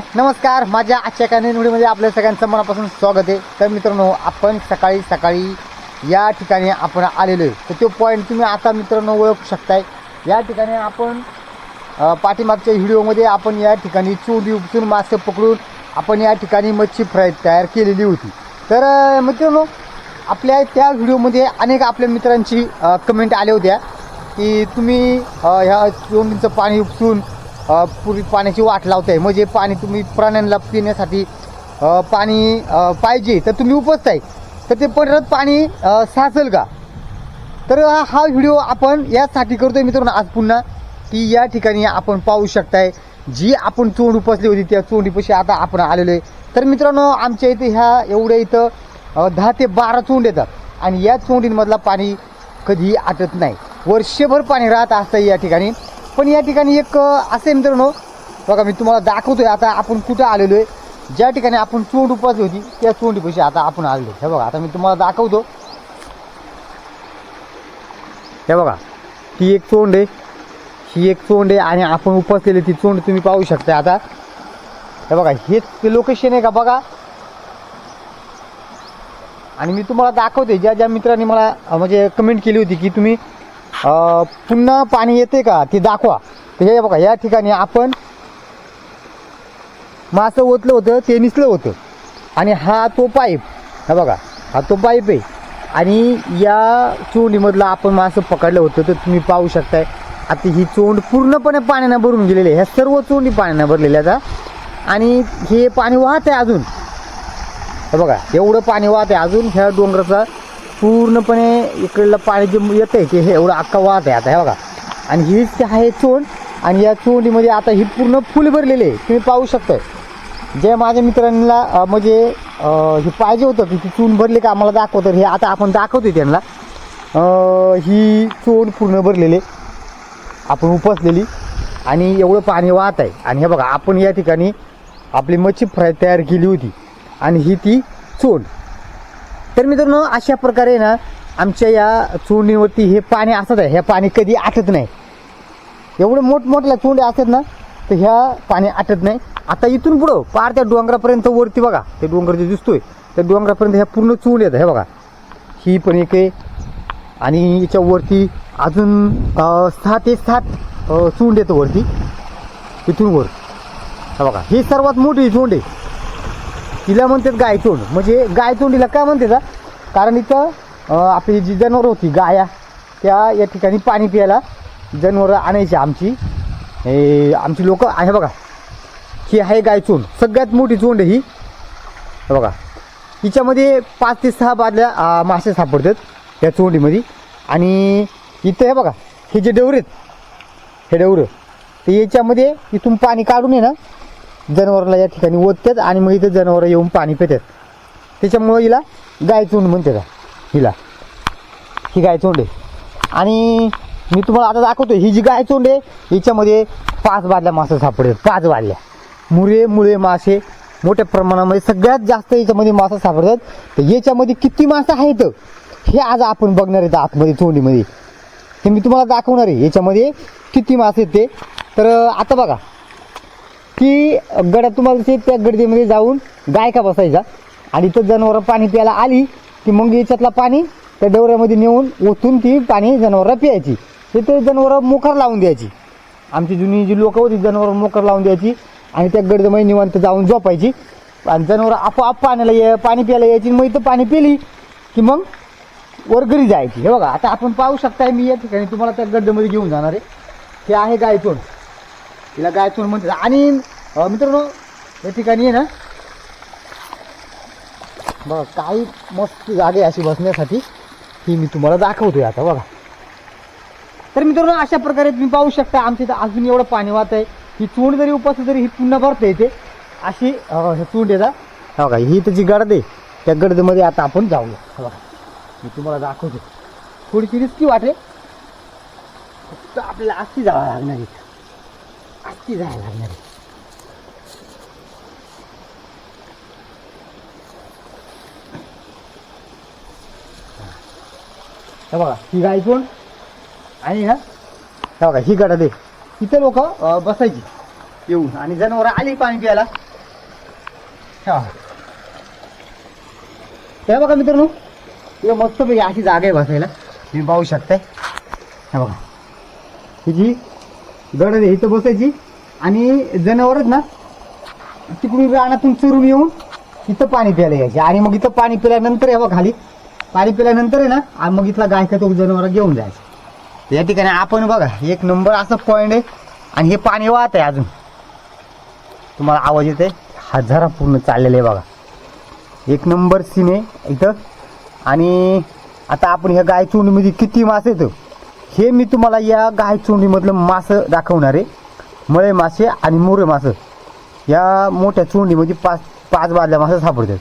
नमस्कार माझ्या आजच्या एका नवीन व्हिडिओमध्ये आपल्या सगळ्यांचं मनापासून स्वागत आहे. तर मित्रांनो आपण सकाळी सकाळी या ठिकाणी आपण आलेलो आहे. तर तो पॉईंट तुम्ही आता मित्रांनो ओळखू शकताय. या ठिकाणी आपण पाठीमागच्या व्हिडिओमध्ये आपण या ठिकाणी चून उपचून मासे पकडून आपण या ठिकाणी मच्छी फ्राय तयार केलेली होती. तर मित्रांनो आपल्या त्या व्हिडिओमध्ये अनेक आपल्या मित्रांची कमेंट आल्या होत्या की तुम्ही ह्या चोंडीचं पाणी उपसून पूर्वी पाण्याची वाट लावताय. म्हणजे पाणी तुम्ही प्राण्यांना पिण्यासाठी पाणी पाहिजे तर तुम्ही उपजताय तर ते परत पाणी अ, साचेल का? तर हा हा व्हिडिओ आपण यासाठी करतोय मित्रांनो आज पुन्हा की या ठिकाणी आपण पाहू शकताय जी आपण चोंड उपसली होती त्या चोंडीपाशी आता आपण आलेलो आहे. तर मित्रांनो आमच्या इथे ह्या एवढ्या इथं दहा ते बारा चोंड येतात. आणि या चोंडींमधला पाणी कधी आटत नाही. वर्षभर पाणी राहत असतं या ठिकाणी. पण या ठिकाणी एक असे मित्रांनो बघा मी तुम्हाला दाखवतोय आता आपण कुठं आलेलो आहे. ज्या ठिकाणी आपण चोंड उपासली होती त्या चोंडीपाशी आता आपण आलेलो हे बघा आता मी तुम्हाला दाखवतो. हे बघा ती एक चोंड आहे. ही एक चोंड आहे आणि आपण उपसलेली ती चोंड तुम्ही पाहू शकता आता. हे बघा हेच ते लोकेशन आहे का बघा? आणि मी तुम्हाला दाखवते ज्या ज्या मित्रांनी मला म्हणजे कमेंट केली होती की तुम्ही अं, पुन्हा पाणी येते का? ते दाखवा. तर हे बघा या ठिकाणी आपण मासं ओतलं होतं ते निसलं होतं. आणि हा तो पाईप हा बघा हा तो पाईप आहे. आणि या चोंडीमधलं आपण मासं पकडलं होतं तर तुम्ही पाहू शकताय. आता ही चोंड पूर्णपणे पाण्यानं भरून गेलेली आहे. ह्या सर्व चोंडी पाण्यानं भरलेल्या आता आणि हे पाणी वाहत आहे अजून. हे बघा एवढं पाणी वाहत आहे अजून ह्या डोंगराचा पूर्णपणे इकडलं पाणी जे येतं आहे ते हे एवढं अख्खा वाहत आहे आता हे बघा. आणि हीच ते आहे चोंड आणि या चोंडीमध्ये आता ही पूर्ण फुल भरलेली आहे. तुम्ही पाहू शकताय. जे माझ्या मित्रांना म्हणजे हे पाहिजे होतं की ती चून भरली का आम्हाला दाखवतं हे आता आपण दाखवतोय त्यांना. ही चोंड पूर्ण भरलेली आहे. आपण उपसलेली. आणि एवढं पाणी वाहत आहे. आणि हे बघा आपण या ठिकाणी आपली मच्छी फ्राय तयार केली होती. आणि ही ती चोंड. तर मित्रांनो अशा प्रकारे ना आमच्या या चोंडीवरती हे पाणी असत आहे. हे पाणी कधी आटत नाही. एवढं मोठमोठ्या चोंड्या असतात ना तर ह्या पाणी आटत नाही. आता इथून पुढं पार त्या डोंगरापर्यंत वरती बघा. ते डोंगर जे दिसतोय त्या डोंगरापर्यंत ह्या पूर्ण चोंड येतं हे बघा. ही पण एक आहे. आणि याच्या वरती अजून सहा ते सात चोंड येतं वरती. इथून वर. हे बघा. ही सर्वात मोठी चोंड. आहे तिला म्हणतात गायतोंड म्हणजे गायतोंडीला का म्हणते का कारण इथं आपली जी जनावरं होती गाया त्या या ठिकाणी पाणी प्यायला जनावरं आणायची आमची. हे आमची लोक आहे बघा. ही आहे गायचोंड सगळ्यात मोठी चोंड ही. बघा. हिच्यामध्ये पाच ते सहा बादल्या मासे सापडतात या चोंडीमध्ये आणि इथं हे बघा हे जे डवरे आहेत हे डवरं तर याच्यामध्ये इथून पाणी काढून आहे ना जनावराला या ठिकाणी ओततात आणि मग इथं जनावरं येऊन पाणी पितात. त्याच्यामुळं हिला गायचोंड म्हणते का हिला. ही गायचोंड आहे. आणि मी तुम्हाला आता दाखवतो ही जी गायचोंड आहे हिच्यामध्ये पाच बादल्या मासे सापडतात पाच बादल्या. मुळे मुळे मासे मोठ्या प्रमाणामध्ये सगळ्यात जास्त याच्यामध्ये मासे सापडतात. तर याच्यामध्ये किती मासे आहेत? हे आज आपण बघणार आहेत आतमध्ये चोंडीमध्ये हे मी तुम्हाला दाखवणार आहे याच्यामध्ये किती मासे आहेत ते. तर आता बघा. की गड्यात तुम्हाला ते त्या गर्दीमध्ये जाऊन गायका बसायचा आणि तर जनावरं पाणी प्यायला आली की मग याच्यातला पाणी त्या डवऱ्यामध्ये नेऊन ओतून ती पाणी जनावरं प्यायची. ते ते जनावरं मोकार लावून द्यायची. आमची जुनी जी लोकं होती जनावरं मोकार लावून द्यायची आणि त्या गडदमध्ये निवांत जाऊन झोपायची. आणि जनावरं आपोआप पाण्याला ये पाणी प्यायला यायची मग इथं पाणी पिली की मग वर घरी जायची. हे बघा आता आपण पाहू शकताय मी या ठिकाणी तुम्हाला त्या गड्डेमध्ये घेऊन जाणार आहे. हे आहे गायतोंड तिला गायचोंड म्हणते आणि मित्रांनो या ठिकाणी आहे ना बघा काही मस्त जागे अशी बसण्यासाठी ही मी तुम्हाला दाखवतोय आता बघा. तर मित्रांनो अशा प्रकारे तुम्ही पाहू शकता आमच्या इथं अजून एवढं पाणी वाहत आहे. ही चोंड जरी उपसली तरी ही पुन्हा भरता येते अशी चोंड येतात हे बघा ही तर जी गडद आहे त्या गर्दमध्ये आता आपण जाऊया. बघा मी तुम्हाला दाखवतो थोडीशी रिस्की वाटे फक्त आपल्याला अशी जावं लागणार आहे आस्ती जावं लागणार हे बघा ही गायचोंड आणि ना हे बघा ही गडा दे. इथे लोक बसायची. येऊन. आणि जनावर आली पाणी प्यायला. हा. हे बघा मित्रांनो. हे मस्तपैकी अशी जागा आहे बसायला. तुम्ही पाहू शकताय. हे बघा. ही जी गडद इथं बसायची. आणि जनावरच ना तिकडून रानातून चुरून येऊन इथं पाणी प्यायला यायचे. आणि मग इथं पाणी पिल्यानंतर हे बघा खाली पाणी पिल्यानंतर आहे ना आणि मग इथला गाय तो जनावर घेऊन जायचं. या ठिकाणी आपण बघा एक नंबर असं पॉईंट आहे. आणि हे पाणी वाहत आहे अजून. तुम्हाला आवाज येते हजारा पूर्ण चाललेले आहे बघा. एक नंबर सीन आहे इथं. आणि आता आपण ह्या गाय चोंडीमध्ये किती मास येतो? हे मी तुम्हाला या गाय चोंडीमधलं मासं दाखवणार आहे. मळे मासे आणि मोरे मासं. या मोठ्या चोंडीमध्ये पाच पाच बादल्या मासं सापडतात.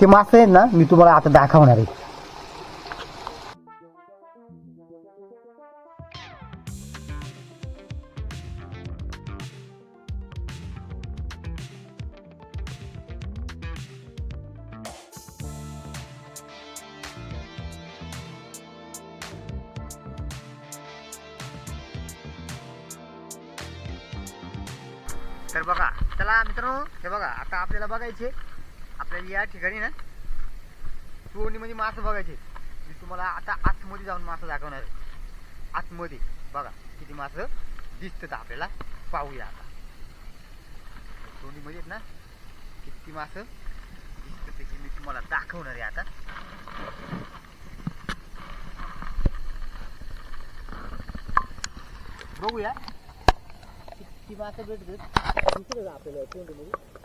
ते मासं आहेत ना मी तुम्हाला आता दाखवणार आहे. तर बघा चला मित्रांनो हे बघा आता आपल्याला बघायचे. आपल्याला या ठिकाणी ना चोरणीमध्ये मासं बघायचे. मी तुम्हाला आता आतमध्ये जाऊन मासं दाखवणार आहे. आतमध्ये बघा किती मासं दिसतात आपल्याला. पाहूया आता. चोरणीमध्ये आहेत ना किती मासं दिसतात की मी तुम्हाला दाखवणार आहे आता. बघूया. ती माता भेटतात दिसतात आपल्याला चोरणीमध्ये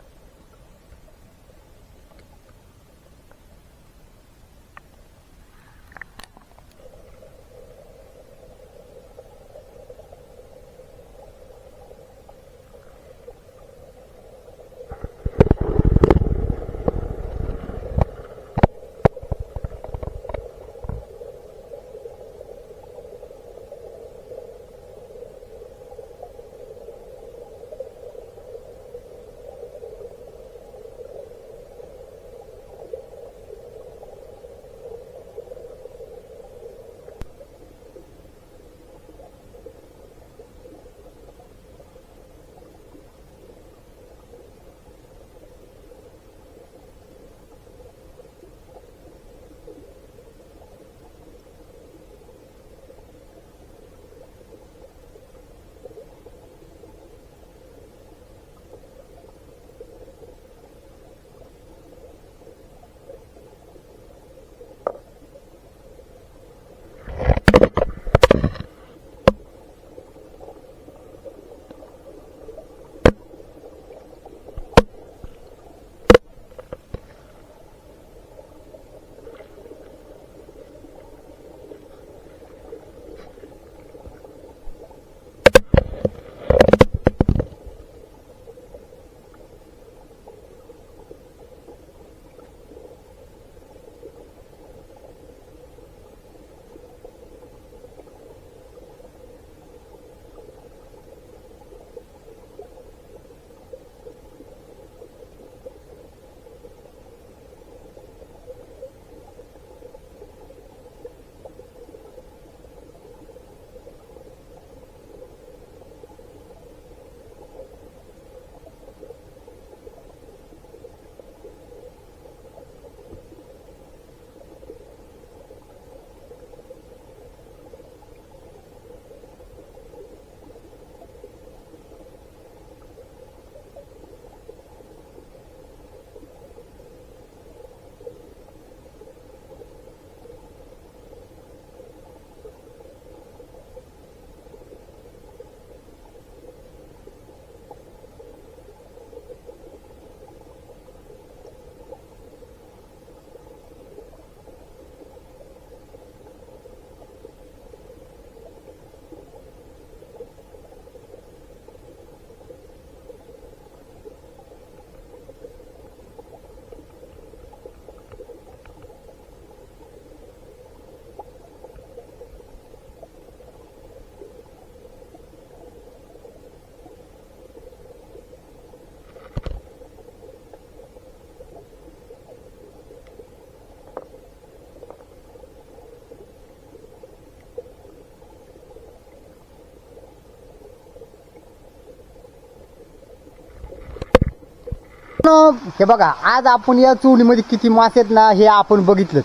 हे बघा आज आपण या चुलीमध्ये किती मासे आहेत ना हे आपण बघितलं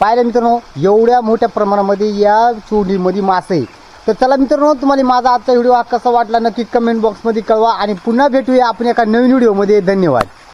पाहिलं मित्रांनो एवढ्या मोठ्या प्रमाणामध्ये या चुलीमध्ये मासे आहे तर चला मित्रांनो तुम्हाला माझा आजचा व्हिडिओ हा कसा वाटला नक्की कमेंट बॉक्समध्ये कळवा आणि पुन्हा भेटूया आपण एका नवीन व्हिडिओमध्ये. धन्यवाद.